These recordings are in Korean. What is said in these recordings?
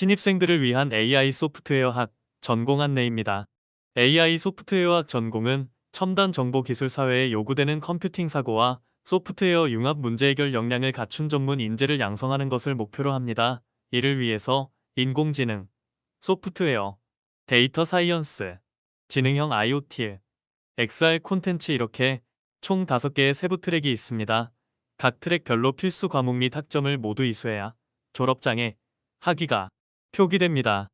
신입생들을 위한 AI 소프트웨어학 전공 안내입니다. AI 소프트웨어학 전공은 첨단 정보 기술 사회에 요구되는 컴퓨팅 사고와 소프트웨어 융합 문제 해결 역량을 갖춘 전문 인재를 양성하는 것을 목표로 합니다. 이를 위해서 인공지능, 소프트웨어, 데이터 사이언스, 지능형 IoT, XR 콘텐츠 이렇게 총 5개의 세부 트랙이 있습니다. 각 트랙별로 필수 과목 및 학점을 모두 이수해야 졸업장에 학위가 표기됩니다.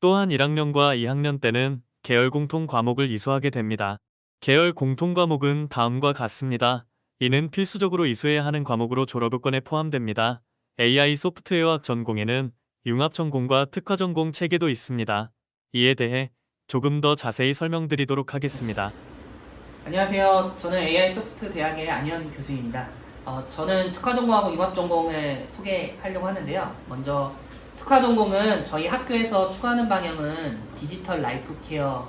또한 1학년과 2학년 때는 계열 공통 과목을 이수하게 됩니다. 계열 공통 과목은 다음과 같습니다. 이는 필수적으로 이수해야 하는 과목으로 졸업요건에 포함됩니다. AI 소프트웨어학 전공에는 융합 전공과 특화 전공 체계도 있습니다. 이에 대해 조금 더 자세히 설명드리도록 하겠습니다. 안녕하세요. 저는 AI 소프트 대학의 안현 교수입니다. 어, 저는 특화 전공하고 융합 전공을 소개하려고 하는데요. 먼저 특화 전공은 저희 학교에서 추구하는 방향은 디지털 라이프 케어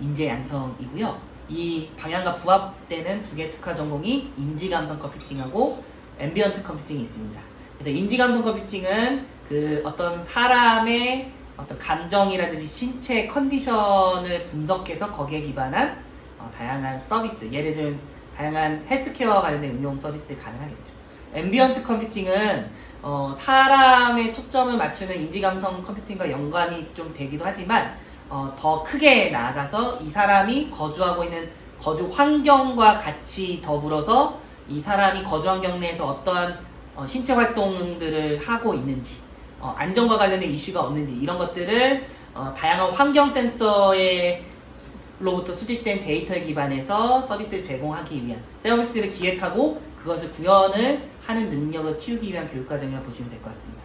인재 양성이고요. 이 방향과 부합되는 두 개 특화 전공이 인지 감성 컴퓨팅하고 앰비언트 컴퓨팅이 있습니다. 그래서 인지 감성 컴퓨팅은 그 어떤 사람의 어떤 감정이라든지 신체 컨디션을 분석해서 거기에 기반한 어, 다양한 서비스, 예를 들면 다양한 헬스케어 관련된 응용 서비스 가능하겠죠. 앰비언트 컴퓨팅은 어, 사람의 초점을 맞추는 인지감성 컴퓨팅과 연관이 좀 되기도 하지만 어, 더 크게 나아가서 이 사람이 거주하고 있는 거주 환경과 같이 더불어서 이 사람이 거주 환경 내에서 어떠한 어, 신체 활동들을 하고 있는지 어, 안전과 관련된 이슈가 없는지 이런 것들을 어, 다양한 환경 센서에 로부터 수집된 데이터에 기반해서 서비스를 제공하기 위한 서비스를 기획하고 그것을 구현을 하는 능력을 키우기 위한 교육 과정이라고 보시면 될 것 같습니다.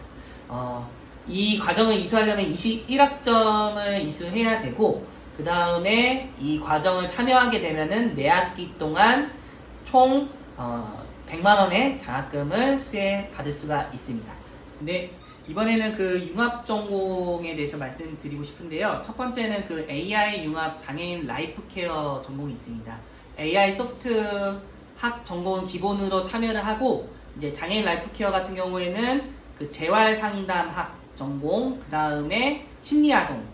어, 이 과정을 이수하려면 21학점을 이수해야 되고 그 다음에 이 과정을 참여하게 되면은 매 학기 동안 총 어, 100만 원의 장학금을 수혜 받을 수가 있습니다. 네, 이번에는 그 융합 전공에 대해서 말씀드리고 싶은데요. 첫 번째는 그 AI 융합 장애인 라이프 케어 전공이 있습니다. AI 소프트 학 전공은 기본으로 참여를 하고 이제 장애인 라이프 케어 같은 경우에는 그 재활 상담학 전공, 그 다음에 심리아동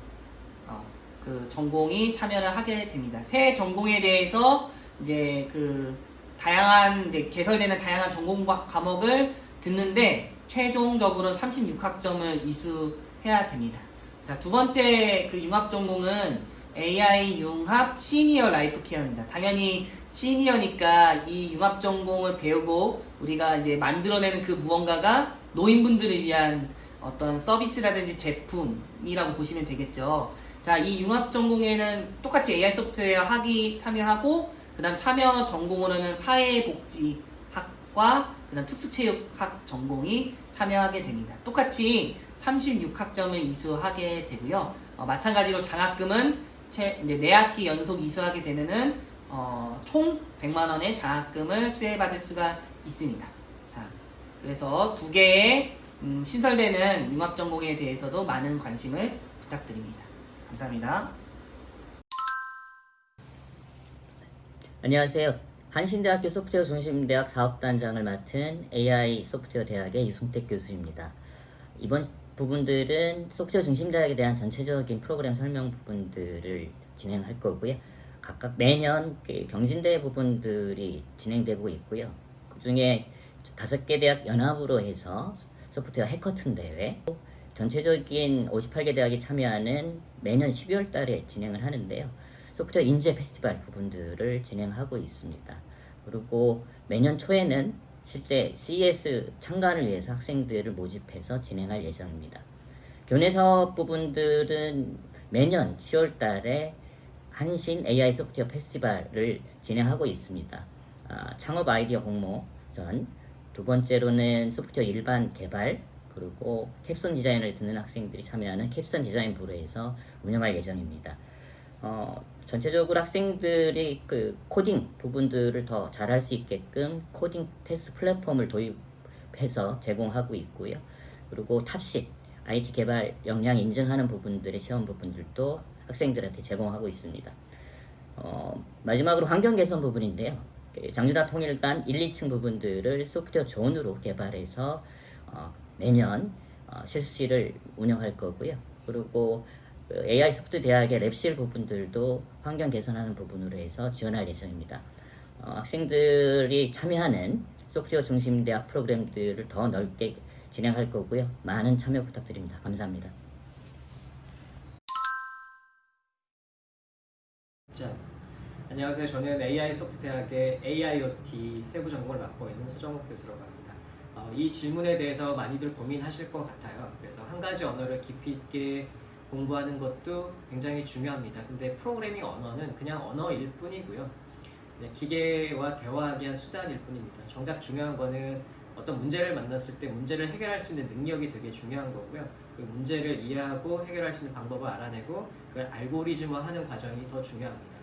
어, 그 전공이 참여를 하게 됩니다. 새 전공에 대해서 이제 그 다양한 이제 개설되는 다양한 전공 과- 과목을 듣는데 최종적으로 36학점을 이수해야 됩니다. 자, 두 번째 그 융합 전공은 AI 융합 시니어 라이프 케어입니다. 당연히 시니어니까 이 융합 전공을 배우고 우리가 이제 만들어내는 그 무언가가 노인분들을 위한 어떤 서비스라든지 제품이라고 보시면 되겠죠. 자, 이 융합 전공에는 똑같이 AI 소프트웨어 학위 참여하고 그다음 참여 전공으로는 사회복지학과 그다음 특수체육학 전공이 참여하게 됩니다. 똑같이 36학점을 이수하게 되고요. 어, 마찬가지로 장학금은 최, 이제 4학기 연속 이수하게 되면은 어, 총 100만 원의 장학금을 수혜받을 수가 있습니다. 자, 그래서 두 개의 음, 신설되는 융합 전공에 대해서도 많은 관심을 부탁드립니다. 감사합니다. 안녕하세요. 한신대학교 소프트웨어 중심대학 사업단장을 맡은 AI 소프트웨어 대학의 유승택 교수입니다. 이번 부분들은 소프트웨어 중심대학에 대한 전체적인 프로그램 설명 부분들을 진행할 거고요. 각각 매년 그 경진대 부분들이 진행되고 있고요. 그 중에 다섯 개 대학 연합으로 해서 소프트웨어 해커튼 대회, 전체적인 58개 대학이 참여하는 매년 12월 달에 진행을 하는데요. 소프트웨어 인재 페스티벌 부분들을 진행하고 있습니다. 그리고 매년 초에는 실제 CES 참가를 위해서 학생들을 모집해서 진행할 예정입니다. 교내 사업 부분들은 매년 10월 달에 한신 AI 소프트웨어 페스티벌을 진행하고 있습니다. 아, 창업 아이디어 공모 전, 두 번째로는 소프트웨어 일반 개발, 그리고 캡선 디자인을 듣는 학생들이 참여하는 캡선 디자인 부로에서 운영할 예정입니다. 어, 전체적으로 학생들이 그 코딩 부분들을 더 잘할 수 있게끔 코딩 테스트 플랫폼을 도입해서 제공하고 있고요. 그리고 탑식 IT 개발 역량 인증하는 부분들의 시험 부분들도 학생들한테 제공하고 있습니다. 어, 마지막으로 환경 개선 부분인데요. 그 장준하 통일단 1, 2층 부분들을 소프트웨어 존으로 개발해서 어, 매년 어, 실습실을 운영할 거고요. 그리고 그 AI 소프트 대학의 랩실 부분들도 환경 개선하는 부분으로 해서 지원할 예정입니다. 어, 학생들이 참여하는 소프트웨어 중심 대학 프로그램들을 더 넓게 진행할 거고요. 많은 참여 부탁드립니다. 감사합니다. 자, 안녕하세요. 저는 AI 소프트 대학의 AIoT 세부 전공을 맡고 있는 서정욱 교수라고 합니다. 어, 이 질문에 대해서 많이들 고민하실 것 같아요. 그래서 한 가지 언어를 깊이 있게 공부하는 것도 굉장히 중요합니다. 근데 프로그래밍 언어는 그냥 언어일 뿐이고요. 기계와 대화하기 위한 수단일 뿐입니다. 정작 중요한 거는 어떤 문제를 만났을 때 문제를 해결할 수 있는 능력이 되게 중요한 거고요. 그 문제를 이해하고 해결할 수 있는 방법을 알아내고 그걸 알고리즘화하는 과정이 더 중요합니다.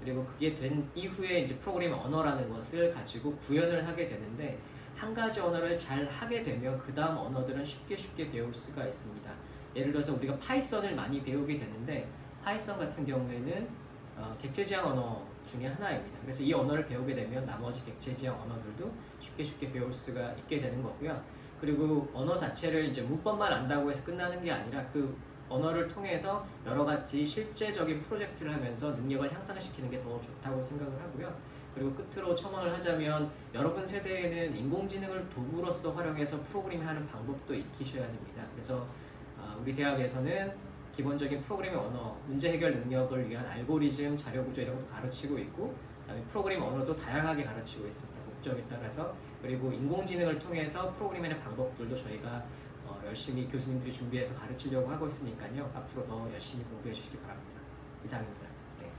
그리고 그게 된 이후에 이제 프로그래밍 언어라는 것을 가지고 구현을 하게 되는데 한 가지 언어를 잘 하게 되면 그 다음 언어들은 쉽게 쉽게 배울 수가 있습니다. 예를 들어서 우리가 파이썬을 많이 배우게 되는데 파이썬 같은 경우에는 어, 객체지향 언어 중에 하나입니다. 그래서 이 언어를 배우게 되면 나머지 객체지향 언어들도 쉽게 쉽게 배울 수가 있게 되는 거고요. 그리고 언어 자체를 이제 문법만 안다고 해서 끝나는 게 아니라 그 언어를 통해서 여러 가지 실제적인 프로젝트를 하면서 능력을 향상시키는 게 더 좋다고 생각을 하고요. 그리고 끝으로 첨언을 하자면 여러분 세대에는 인공지능을 도구로서 활용해서 프로그래밍하는 방법도 익히셔야 됩니다. 그래서 아, 우리 대학에서는 기본적인 프로그래밍 언어, 문제 해결 능력을 위한 알고리즘, 자료 구조 이런 것도 가르치고 있고, 그다음에 프로그래밍 언어도 다양하게 가르치고 있습니다. 목적에 따라서 그리고 인공지능을 통해서 프로그래밍하는 방법들도 저희가 어, 열심히 교수님들이 준비해서 가르치려고 하고 있으니까요. 앞으로 더 열심히 공부해 주시기 바랍니다. 이상입니다. 네.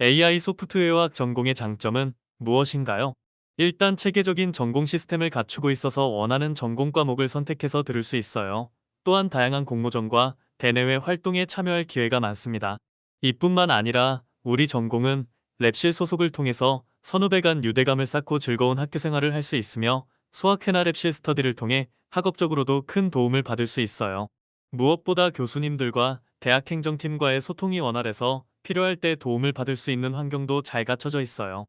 AI 소프트웨어학 전공의 장점은 무엇인가요? 일단 체계적인 전공 시스템을 갖추고 있어서 원하는 전공 과목을 선택해서 들을 수 있어요. 또한 다양한 공모전과 대내외 활동에 참여할 기회가 많습니다. 이뿐만 아니라 우리 전공은 랩실 소속을 통해서 선후배 간 유대감을 쌓고 즐거운 학교 생활을 할 수 있으며 수학회나 랩실 스터디를 통해 학업적으로도 큰 도움을 받을 수 있어요. 무엇보다 교수님들과 대학 행정팀과의 소통이 원활해서 필요할 때 도움을 받을 수 있는 환경도 잘 갖춰져 있어요.